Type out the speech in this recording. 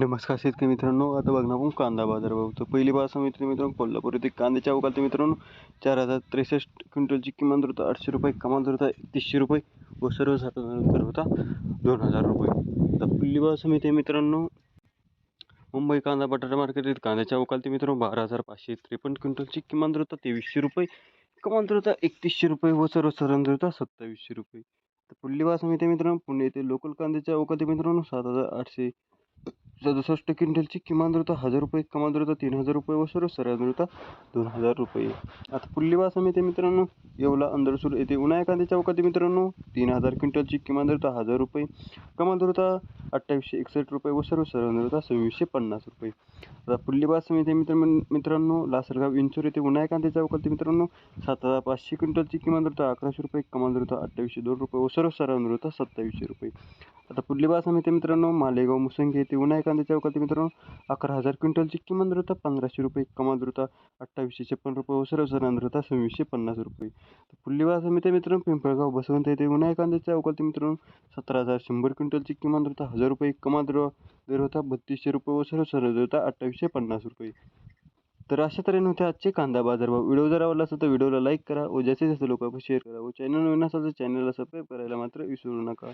नमस्कार शेतकरी मित्रांनो आता बघणार आपण कांदा बाजार भाव. तर पहिली बाजार समिती मित्रांनो कोल्हापूर येथे कांद्याच्या अवकाळी मित्रांनो चार हजार त्रेसष्ट क्विंटलची किमान दर होता. आठशे रुपये कमाल दर होता. तीसशे रुपये व सर्वसाधारण दर होता. दोन हजार रुपये. तर पहिली बाजार समिती मित्रांनो मुंबई कांदा बटाटा मार्केट कांद्याच्या अवकाळी मित्रांनो बारा हजार पाचशे त्रेपन्न क्विंटलची किमान दर होता. तेवीसशे रुपये कमाल दर होता. एकतीसशे रुपये व सर्वसाधारण दर होता. सत्तावीसशे रुपये. तर पुल्लीवास समिती मित्रांनो पुणे येथे लोकल कांद्याच्या अवकाळी मित्रांनो सात हजार आठशे सदुसष्ट क्विंटलची किमान द्रुता हजार रुपये कमाल द्रुता तीन हजार रुपये व सर्व सराव दोन हजार रुपये. आता पुढली समिती मित्रांनो येवला अंदरसूर येथे उन्हाळ्या कांद्याच्या चौकात मित्रांनो तीन हजार क्विंटलची किमान द्रुता हजार रुपये कमाल द्रुता अठ्ठावीसशे एकसष्ट रुपये व सर्व सराव सव्वीसशे पन्नास रुपये. आता पुढली समिती मित्र मित्रांनो लासलगाव इंचूर येथे उन्हाळ्या कांद्याच्या चौकात मित्रांनो सात हजार पाचशे क्विंटलची किमान द्रुता अकराशे रुपये कमाल द्रुता अठ्ठावीसशे दोन रुपये व सर्व सराव सत्तावीसशे रुपये. आता पुढली बाजार समिती मित्रांनो मालेगाव मुसंगी येथे उन्हाळ्या कांद्याच्या अवकाळी मित्रांनो अकरा हजार क्विंटलची किमान द्रुता पंधराशे रुपये कमाल द्रुता अठ्ठावीसशे छप्पन रुपये व सर्व सराव सव्वीसशे पन्नास रुपये. तर समिती मित्रांनो पिंपळगाव बसवंत येथे उन्हाळ्या कांद्याच्या अवकाळी मित्रांनो सतरा हजार शंभर क्विंटलची किमान द्रुता हजार रुपये कमाल द्र दर होता बत्तीसशे रुपये व सर्व द्रुता अठ्ठावीसशे पन्नास रुपये. तर अशा तऱ्हेने होते आजचे कांदा बाजारभाव व्हिडिओ जर आवडला असेल तर व्हिडिओला लाईक करा व जास्तीत जास्त लोकांना शेअर करा व चॅनल नवीन असेल तर चॅनलला सबस्क्राईब करायला मात्र विसरू नका.